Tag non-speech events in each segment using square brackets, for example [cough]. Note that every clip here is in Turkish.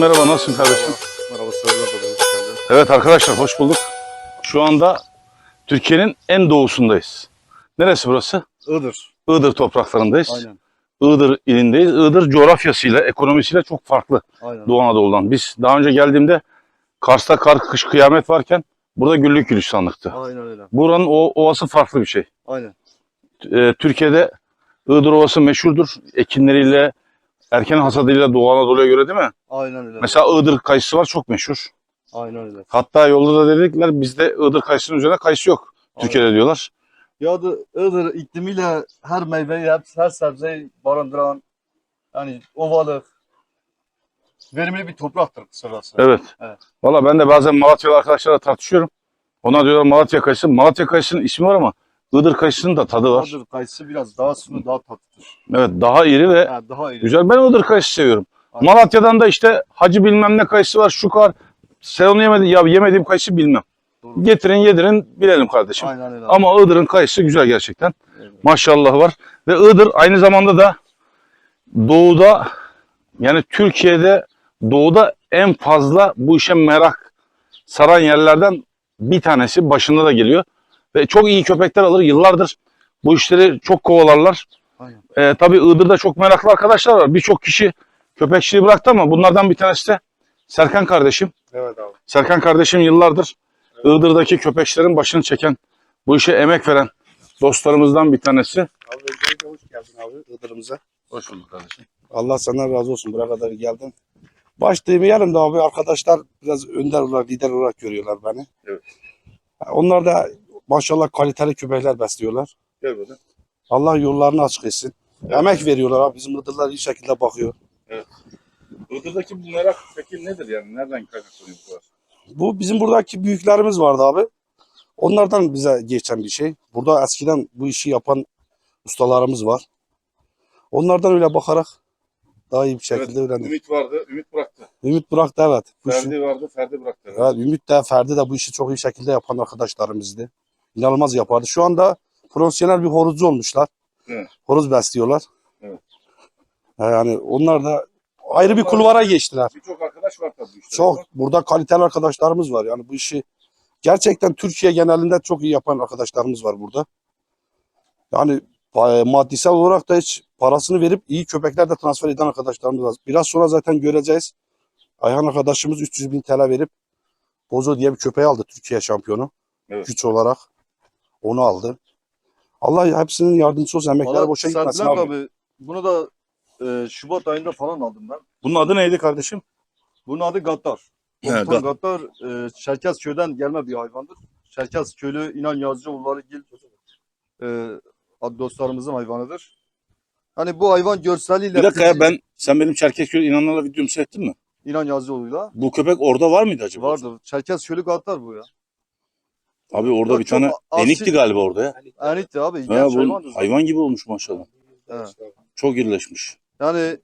Merhaba, nasılsın kardeşim? Merhaba geldin. Evet arkadaşlar, hoş bulduk. Şu anda Türkiye'nin en doğusundayız. Neresi burası? Iğdır. Iğdır topraklarındayız. Aynen. Iğdır ilindeyiz. Iğdır coğrafyasıyla, ekonomisiyle çok farklı Aynen. Doğu Anadolu'dan. Biz daha önce geldiğimde Kars'ta kar, kış, kıyamet varken burada güllük gülistanlıktı. Aynen öyle. Buranın o ovası farklı bir şey. Aynen. Ee, Türkiye'de Iğdır Ovası meşhurdur. Ekinleriyle, erken hasadıyla Doğu Anadolu'ya göre değil mi? Aynen öyle. Mesela Iğdır kayısı var çok meşhur. Aynen öyle. Hatta yolda da dedikler bizde Iğdır kayısının üzerine kayısı yok. Türkiye'de diyorlar. Ya da Iğdır iklimiyle her meyveyi, her sebzeyi barındıran yani ovalık, verimli bir topraktır kısacası. Evet. Evet. Valla ben de bazen Malatyalı arkadaşlarla tartışıyorum. Onlar diyorlar Malatya kayısı. Malatya kayısının ismi var ama Iğdır kayısının da tadı var. Iğdır kayısı biraz daha sulu, daha tatlıdır. Evet daha iri ve Ha, daha iyi. güzel. Ben Iğdır kayısı seviyorum. Aynen. Malatya'dan da işte hacı bilmem ne kayısı var şu kar. Sen onu yemedin. Ya yemediğim kayısı bilmem. Doğru. Getirin yedirin bilelim kardeşim. Aynen öyle. Ama Iğdır'ın kayısı güzel gerçekten. Evet. Maşallah var. Ve Iğdır aynı zamanda da doğuda yani Türkiye'de doğuda en fazla bu işe merak saran yerlerden bir tanesi başında da geliyor. Ve çok iyi köpekler alır. Yıllardır bu işleri çok kovalarlar. Aynen. Ee, tabii Iğdır'da çok meraklı arkadaşlar var. Birçok kişi köpekçiliği bıraktı ama bunlardan bir tanesi de Serkan kardeşim. Evet abi. Serkan kardeşim yıllardır Iğdır'daki köpekçilerin başını çeken, bu işe emek veren dostlarımızdan bir tanesi. Abi öncelikle hoş geldin abi Iğdır'ımıza. Hoş bulduk kardeşim. Allah senden razı olsun buraya kadar geldin. Başlayayım yanımda abi arkadaşlar biraz önder olarak lider olarak görüyorlar beni. Evet. Onlar da maşallah kaliteli köpekler besliyorlar. Gel burada. Allah yollarını açık etsin. Emek veriyorlar abi bizim Iğdırlar iyi şekilde bakıyor. Iğdır'daki bu merak peki nedir yani? Nereden kaynaklanıyor bu kadar? Bu bizim buradaki büyüklerimiz vardı abi. Onlardan bize geçen bir şey. Burada eskiden bu işi yapan ustalarımız var. Onlardan öyle bakarak daha iyi bir şekilde öğrendik. Ümit vardı, Ümit bıraktı. Ümit bıraktı evet. Bu işi- Ferdi vardı, Ferdi bıraktı. Evet, Ümit de Ferdi de bu işi çok iyi şekilde yapan arkadaşlarımızdı. İnanılmaz yapardı. Şu anda profesyonel bir horozcu olmuşlar. Evet. Horoz besliyorlar. Evet. Yani onlar da ayrı bir kulvara geçtiler. Birçok arkadaş var tabii işte. Çok burada kaliteli arkadaşlarımız var. Yani bu işi gerçekten Türkiye genelinde çok iyi yapan arkadaşlarımız var burada. Yani e, maddisel olarak da hiç parasını verip iyi köpekler de transfer eden arkadaşlarımız var. Biraz sonra zaten göreceğiz. Ayhan arkadaşımız 300 bin TL verip Bozo diye bir köpeği aldı Türkiye şampiyonu. Evet. Güç olarak. Onu aldı. Allah hepsinin yardımcısı olsun. Emekleri Valla boşa gitmesin abi. abi. Bunu da e, Şubat ayında falan aldım ben. Bunun adı neydi kardeşim? Bunun adı Gattar. He, Komutan Gat- Gattar e, Çerkez köyden gelme bir hayvandır. Çerkez köylü İnan Yazıcıoğulları Gil e, dostlarımızın hayvanıdır. Hani bu hayvan görseliyle Bir dakika ya ben, sen benim Çerkezköy inanlarla videomu seyrettin mi? İnan Yazıcıoğlu'yla Bu köpek orada var mıydı acaba? vardır. Çerkez köylü Gattar bu ya. Abi orada Çok bir tane asil- enikti galiba orada ya. Enitti abi. Ha, Genç bu hayvan gibi olmuş maşallah. Evet. Çok irileşmiş. Yani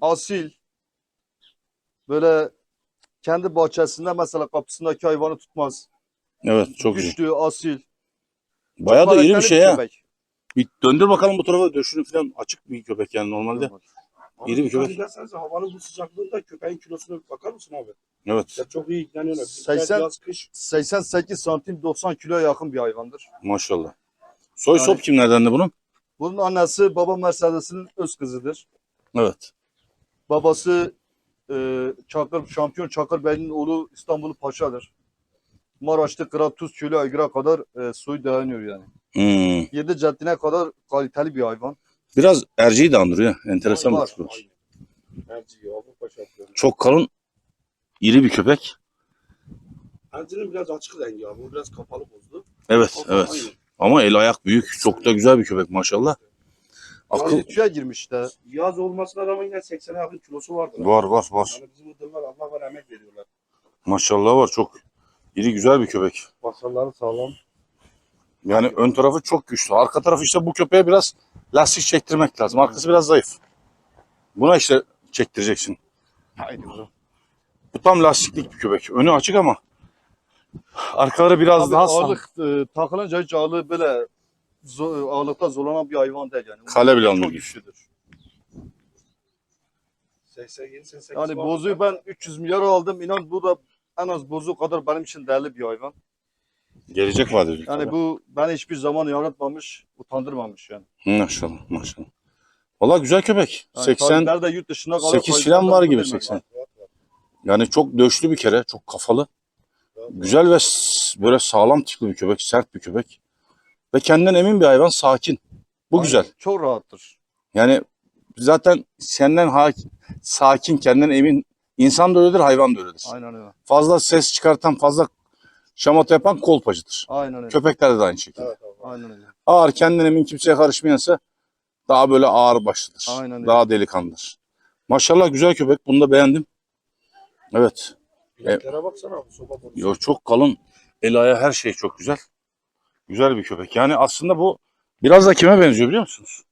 asil böyle kendi bahçesinde mesela kapısındaki hayvanı tutmaz. Evet çok iyi. Güçlü, asil. Bayağı da iri bir karakterli şey ya. köpek. Bir döndür bakalım bu tarafa döşünü falan açık bir köpek yani normalde. İri bir köpek. Abi derseniz havanın bu sıcaklığında köpeğin kilosuna bir bakar mısın abi? Evet Ya çok iyi ilgileniyorlar. 80 80 yaz kış 88 santim 90 kiloya yakın bir hayvandır. maşallah. Soy Yani- sop kimlerden de bunun? Bunun annesi baba Mercedes'in öz kızıdır. Evet. Babası e, Çakır, şampiyon Çakır Bey'in oğlu İstanbul Paşa'dır. Maraş'ta Kırat Tuz Çölü Aygır'a kadar e, soyu dayanıyor yani. Hmm. Yedi ceddine kadar kaliteli bir hayvan. Biraz erceği de andırıyor. Enteresan bir köpek. Erciye, Avrupa şampiyonu. Çok kalın, iri bir köpek. Erci'nin biraz açık rengi abi. Bu biraz kapalı bozdu. Evet, evet. Ama el ayak büyük. Çok da güzel bir köpek maşallah. Akıl Akıl tüye girmiş işte. Yaz olmasına rağmen yine 80'e yakın kilosu vardı. var var var. Yani bizim Iğdırlar Allah var emek veriyorlar. Maşallah var çok. iri güzel bir köpek. Masalları sağlam. Yani ön tarafı çok güçlü. Arka tarafı işte bu köpeğe biraz lastik çektirmek lazım. Arkası biraz zayıf. Buna işte çektireceksin. Haydi. Bu tam lastiklik bir köpek. Önü açık ama arkaları biraz Abi daha sağlam. ağırlık e, takılınca hiç ağırlığı böyle zo- ağırlıkta zorlanan bir hayvan değil yani. Kale bile Çok almıyor. güçlüdür. 87, 88 Yani bozuyu ben 300 milyara aldım. İnan bu da en az bozu kadar benim için değerli bir hayvan. Gelecek vadeli. Yani bu beni hiçbir zaman yaratmamış, utandırmamış yani. Maşallah maşallah. Valla güzel köpek. yani 80 sahipler de yurt dışına kadar 8 kayıtlar falan var gibi etmiyor. 80. Yani çok döşlü bir kere, çok kafalı. Güzel ve s- böyle sağlam tipli bir köpek, sert bir köpek. Ve kendinden emin bir hayvan, sakin. Bu Aynen, güzel. Çok rahattır. Yani zaten senden ha- sakin, kendinden emin insan da öyledir, hayvan da öyledir. Aynen öyle. Fazla ses çıkartan, fazla şamata yapan kolpacıdır. Aynen öyle. Köpekler de aynı şekilde. Evet, abi. Aynen öyle. Ağır, kendinden emin kimseye karışmayansa daha böyle ağır başlıdır. Aynen öyle. Daha delikanlıdır. Maşallah güzel köpek. Bunu da beğendim. Evet. Bileklere baksana abi soba borusu. Yo, çok kalın. El ayağı her şey çok güzel. Güzel bir köpek. Yani aslında bu biraz da kime benziyor biliyor musunuz?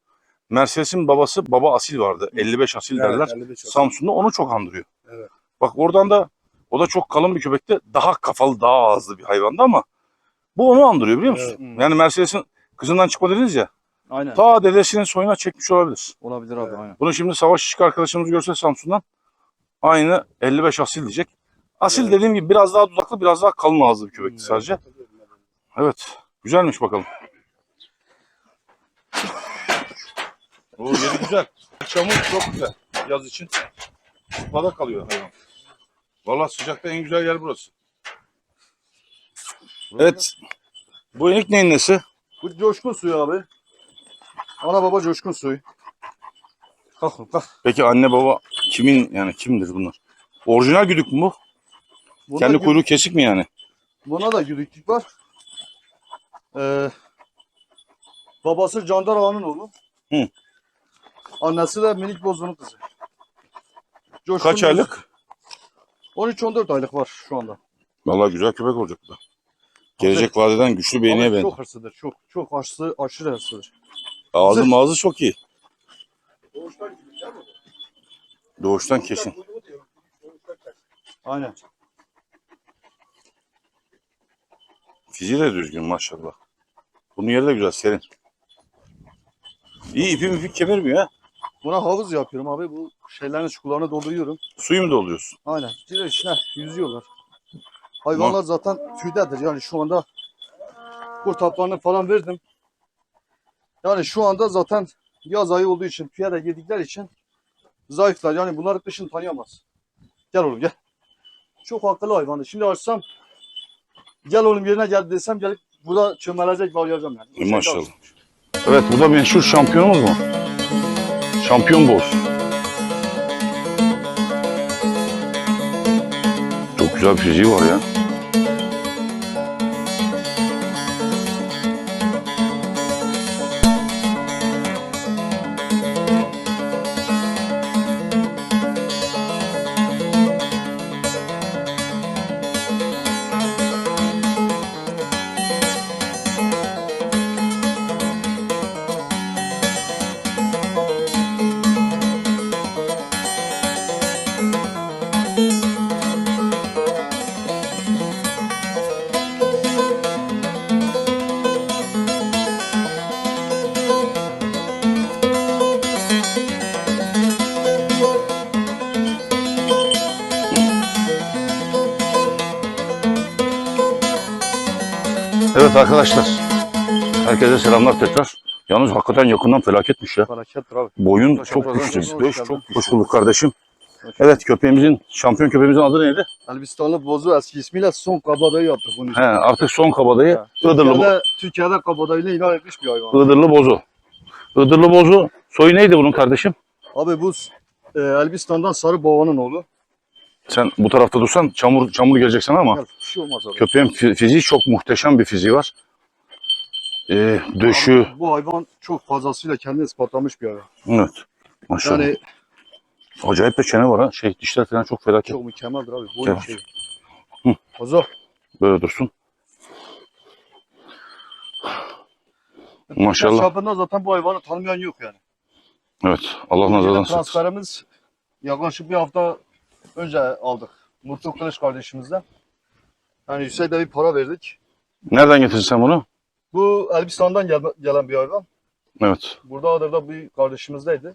Mercedes'in babası Baba Asil vardı. 55 Asil Evet, derler. 55 oldu. Samsun'da onu çok andırıyor. Evet. Bak oradan da o da çok kalın bir köpekti. Daha kafalı, daha ağızlı bir hayvandı ama bu onu andırıyor biliyor musun? Evet. Hmm. Yani Mercedes'in kızından çıkma dediniz ya. Aynen. Ta dedesinin soyuna çekmiş olabilir. Olabilir abi Evet. aynen. Bunu şimdi savaş işçi arkadaşımız görse Samsun'dan aynı 55 asil diyecek. Asil Evet. dediğim gibi biraz daha dudaklı, biraz daha kalın ağızlı bir köpekti sadece. Hatırlıyorum ben. Evet. Güzelmiş bakalım. O yeri güzel. Çamur çok güzel. Yaz için. Sıpada kalıyor hayvan. Valla sıcakta en güzel yer burası. Evet. Bu ilk neyin nesi? Bu coşkun suyu abi. Ana baba coşkun suyu. Kalk oğlum, kalk. Peki anne baba kimin yani kimdir bunlar? Orijinal güdük mü bu? Bunda Kendi gü- kuyruğu kesik mi yani? Buna da güdüklük var. Ee, babası Candar Ağa'nın oğlu. Hı. Annesi de minik bozunun kızı. Coşkun Kaç aylık? 13-14 aylık var şu anda. Vallahi güzel köpek olacak bu da. Gelecek vadeden güçlü beğeniye benziyor. Çok hırslıdır. Çok çok aşırı, aşırı hırslıdır. Ağzı Zırh. mağazı çok iyi. Doğuştan gidiyor değil mi? Doğuştan kesin. Aynen. Fiziği de düzgün maşallah. Bunun yeri de güzel serin. İyi ipi mipi kemirmiyor ha. Buna havuz yapıyorum abi. Bu şeylerin çukurlarını dolduruyorum. Suyu mu doluyorsun? Aynen. İçine yüzüyorlar. Hayvanlar zaten tüydedir. Yani şu anda kurt haplarını falan verdim. Yani şu anda zaten yaz ayı olduğu için tüye de girdikleri için zayıflar. Yani bunları kışın tanıyamaz. Gel oğlum gel. Çok akıllı hayvandır. Şimdi açsam gel oğlum yerine gel desem gelip burada çömelecek bağlayacağım yani. Maşallah. Evet bu da meşhur şampiyonumuz mu? Şampiyon boz. Çok güzel fiziği var ya. Evet arkadaşlar. Herkese selamlar tekrar. Yalnız hakikaten yakından felaketmiş ya. Abi. Boyun Hoş çok güçlü. Beş çok hoş bulduk kardeşim. Evet köpeğimizin, şampiyon köpeğimizin adı neydi? Elbistanlı bozu eski ismiyle son kabadayı yaptık bunun için. He, artık son kabadayı Ha. Iğdırlı, Türkiye'de, Türkiye'de kabadayıyla ilan etmiş bir hayvan. Iğdırlı bozu. Iğdırlı bozu soyu neydi bunun kardeşim? Abi bu e, Elbistan'dan Sarı Baba'nın oğlu. Sen bu tarafta dursan çamur çamur gelecek sana ama bir şey olmaz abi. köpeğin fi- fiziği çok muhteşem bir fiziği var. Ee, döşü, Abi bu hayvan çok fazlasıyla kendini ispatlamış bir hayvan. evet. Maşallah. Yani Acayip de çene var ha. Şey dişler falan çok felaket. çok mükemmeldir abi. Bu şey. Hı. Ozo. Böyle dursun. Maşallah. Çapında zaten bu hayvanı tanımayan yok yani. Evet. Allah nazardan Yine saklasın. transferimiz yaklaşık bir hafta önce aldık. Mutlu Kılıç kardeşimizden. Yani Hüseyin'e bir para verdik. Nereden getirdin sen bunu? Bu Elbistan'dan gel- gelen bir hayvan. Evet. Burada Adır'da bir kardeşimizdeydi.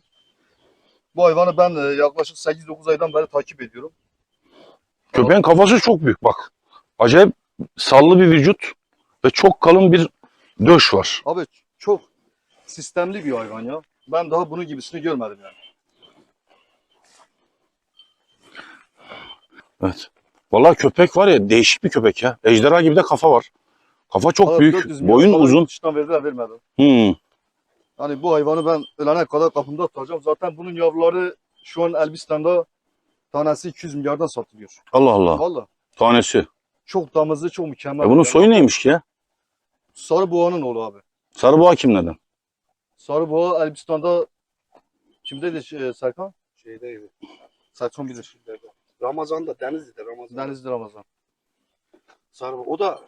Bu hayvanı ben e, yaklaşık 8-9 aydan beri takip ediyorum. Köpeğin kafası çok büyük bak. Acayip sallı bir vücut ve çok kalın bir döş var. Abi çok sistemli bir hayvan ya. Ben daha bunun gibisini görmedim yani. Evet. Vallahi köpek var ya değişik bir köpek ya. Ejderha gibi de kafa var. Kafa çok Valla büyük, 400 milyon boyun dolar uzun. Dıştan verdiler vermedi. Hmm. Yani bu hayvanı ben ölene kadar kapımda tutacağım. Zaten bunun yavruları şu an Elbistan'da tanesi 200 milyardan satılıyor. Allah Allah. Valla. Tanesi. Çok damızlı, çok mükemmel. E bunun soyu neymiş ki ya? Sarı boğanın oğlu abi. Sarı boğa kimlerden? Sarı boğa Elbistan'da kimdeydi e, Serkan? Şeydeydi. Serkan bilir. Ramazan'da Denizli'de Ramazan. Denizli Ramazan. Sarı o da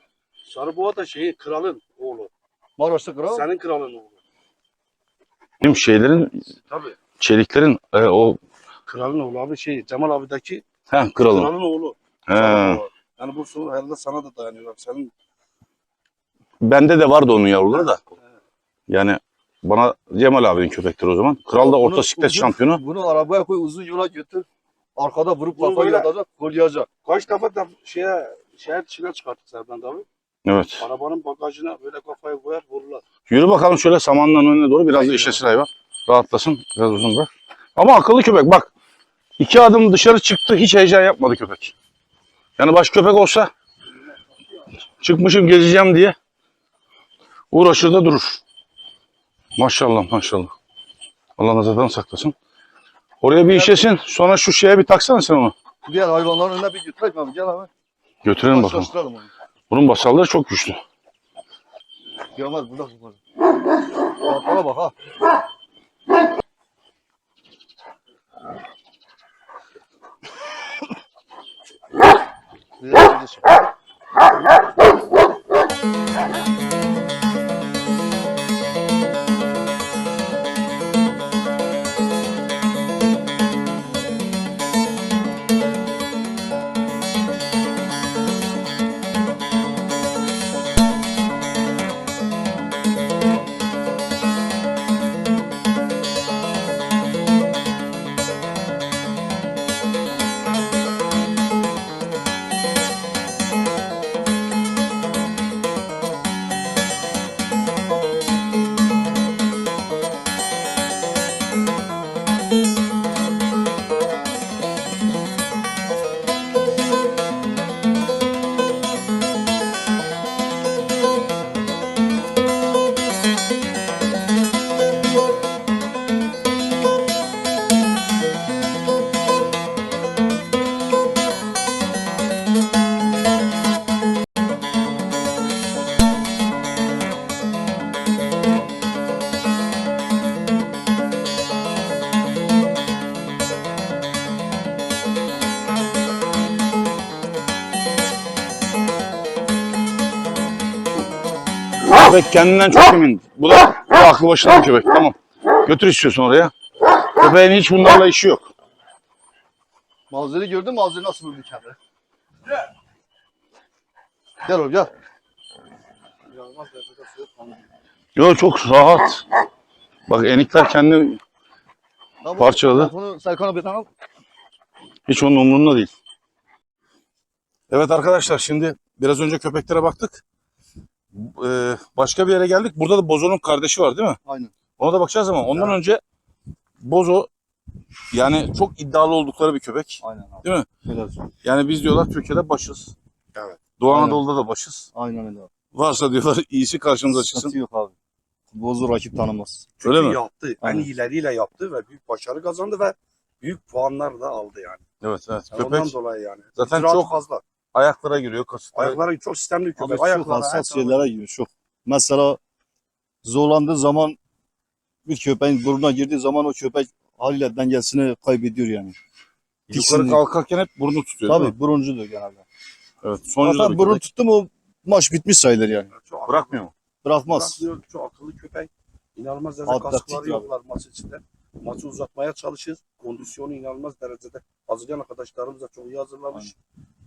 Sarıboğa da şeyi kralın oğlu. Maraş'ta kral. Senin kralın oğlu. Bizim şeylerin, Tabii. çeliklerin e, o Kralın oğlu abi şey Cemal abideki he, kralın. kralın oğlu. He. Yani bu soru herhalde sana da dayanıyor. abi. Senin Bende de vardı onun yavruları da. Yani bana Cemal abinin köpekleri o zaman. Kral da orta Bunu siklet şampiyonu. Bunu arabaya koy uzun yola götür. Arkada vurup Bunu kafayı böyle- yatacak, kolyacak. kaç defa da şeye şehir dışına çıkarttık Serdan abi. Evet. Arabanın bagajına böyle kafayı koyar vururlar. Yürü bakalım şöyle samanların önüne doğru biraz da işlesin hayvan. Rahatlasın. Biraz uzun bırak. Ama akıllı köpek bak. iki adım dışarı çıktı hiç heyecan yapmadı köpek. Yani baş köpek olsa çıkmışım gezeceğim diye uğraşır da durur. Maşallah maşallah. Allah nazardan saklasın. Oraya bir işesin sonra şu şeye bir taksana sen onu. Diğer hayvanların önüne bir götürelim abi. Gel abi. Götürelim bakalım. Karşılaştıralım onu. Bunun basalları çok güçlü. Görmez burada. Rahatlara bak ha. Köpek kendinden çok emin. Bu da, bu da aklı başında bir köpek. Tamam. Götür istiyorsun oraya. Köpeğin hiç bunlarla işi yok. Mazeri gördün mü? Mazeri nasıl vurdu kendini? Gel oğlum gel. İnanılmaz derecede soğuk Yo çok rahat. Bak enikler kendi Lan bu Parçaladı. Bunu Serkan abi al. hiç onun umurunda değil. Evet arkadaşlar şimdi biraz önce köpeklere baktık. Ee, başka bir yere geldik. Burada da Bozo'nun kardeşi var değil mi? Aynen. Ona da bakacağız ama ondan önce Bozo yani çok iddialı oldukları bir köpek. Aynen abi. Değil mi? Helal. Yani biz diyorlar Türkiye'de başız. Evet. Doğu Aynen. Anadolu'da da başız. Aynen öyle abi. Varsa diyorlar iyisi karşımıza çıksın. Sıkıntı yok abi. Bozu rakip tanımaz. Çünkü Öyle mi? yaptı. En Aynen. iyileriyle yaptı ve büyük başarı kazandı ve büyük puanlar da aldı yani. Evet evet. Yani Köpek Ondan dolayı yani. zaten çok fazla. Ayaklara giriyor. Kasıtlara. Ayakları çok sistemli bir Abi çok hassas yerlere giriyor çok. Mesela zorlandığı zaman bir köpeğin burnuna girdiği zaman o köpek haliyle dengesini kaybediyor yani. Yukarı Tiksinli. kalkarken hep burnu tutuyor. değil mi? Tabii buruncudur genelde. Evet. Sonuncu da Zaten bir burun tuttu mu maç bitmiş sayılır yani. Çok Bırakmıyor mu? Bırakmaz. Bırakmıyor. Çok akıllı köpek. İnanılmaz derecede Atletik kaskıları abi. yoklar maç içinde. Maçı uzatmaya çalışır. Kondisyonu inanılmaz derecede. Hazırlayan arkadaşlarımız da çok iyi hazırlamış.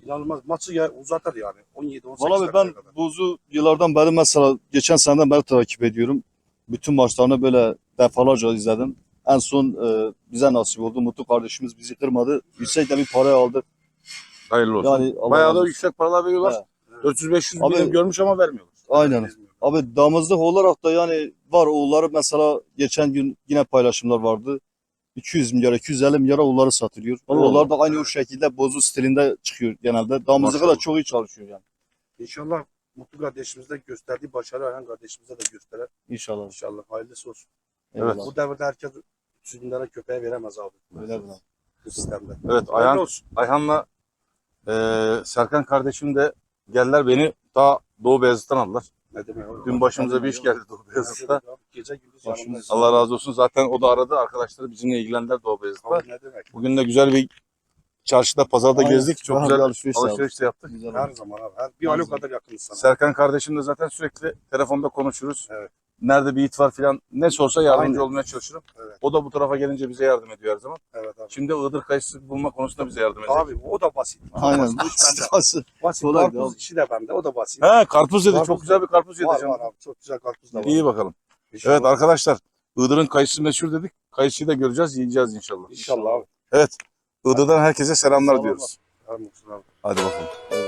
İnanılmaz. Maçı ya uzatır yani. 17-18 Valla abi dakikaya ben kadar. Bozu yıllardan beri mesela geçen seneden beri takip ediyorum. Bütün maçlarını böyle defalarca izledim. En son e, bize nasip oldu. Mutlu kardeşimiz bizi kırmadı. Yüksek de bir para aldık. Hayırlı olsun. Yani Allah Bayağı da yüksek paralar veriyorlar. He. 400-500 Abi- bin görmüş ama vermiyorlar. Aynen. Abi damızlık olarak da yani var oğulları mesela geçen gün yine paylaşımlar vardı. 200 milyara, 250 milyara oğulları satılıyor. Allah Oğullar da aynı o şekilde bozu stilinde çıkıyor genelde. Damızlık da Maşallah. çok iyi çalışıyor yani. İnşallah Mutlu kardeşimizde gösterdiği başarı Ayhan kardeşimize de gösterir. İnşallah. İnşallah hayırlısı olsun. Eyvallah. Bu devirde herkes 300 bin lira köpeğe veremez abi Öyle mi? bu sistemde. Evet Hayırlı Ayhan, olsun. Ayhan'la eee Serkan kardeşim de geldiler beni ta Doğu Beyazıt'tan aldılar. Ne demek abi? Dün başımıza bir iş geldi Doğu Beyazıt'ta. Gece gündüz yanımdayız. Allah razı olsun. Zaten o da aradı. Arkadaşları bizimle ilgilendiler Doğu Beyazıt'ta. Ne demek? Bugün de güzel bir çarşıda, pazarda Aynen. gezdik. Çok Daha güzel bir alışveriş alışveriş de yaptık. Güzel Her oldu. zaman abi. Her, bir alo kadar yakınız sana. Serkan kardeşim de zaten sürekli telefonda konuşuruz. Evet. Nerede bir it var filan ne sorsa yardımcı Aynen. olmaya çalışırım. Evet. O da bu tarafa gelince bize yardım ediyor her zaman. Evet abi. Şimdi Iğdır kayısı bulma konusunda bize yardım ediyor. Abi o da basit. Aynen. Bu iş bende. [laughs] Basit. Basit. Kolay karpuz işi de bende. O da basit. He karpuz dedi. Karpuz Çok güzel bir karpuz yedi Var var abi. Çok güzel karpuz da var. İyi bakalım. İnşallah. Evet arkadaşlar Iğdır'ın kayısı meşhur dedik. Kayısıyı da göreceğiz, yiyeceğiz inşallah. İnşallah abi. Evet. Iğdır'dan herkese selamlar Selam diyoruz. Olsun abi. Hadi bakalım. Eyvallah.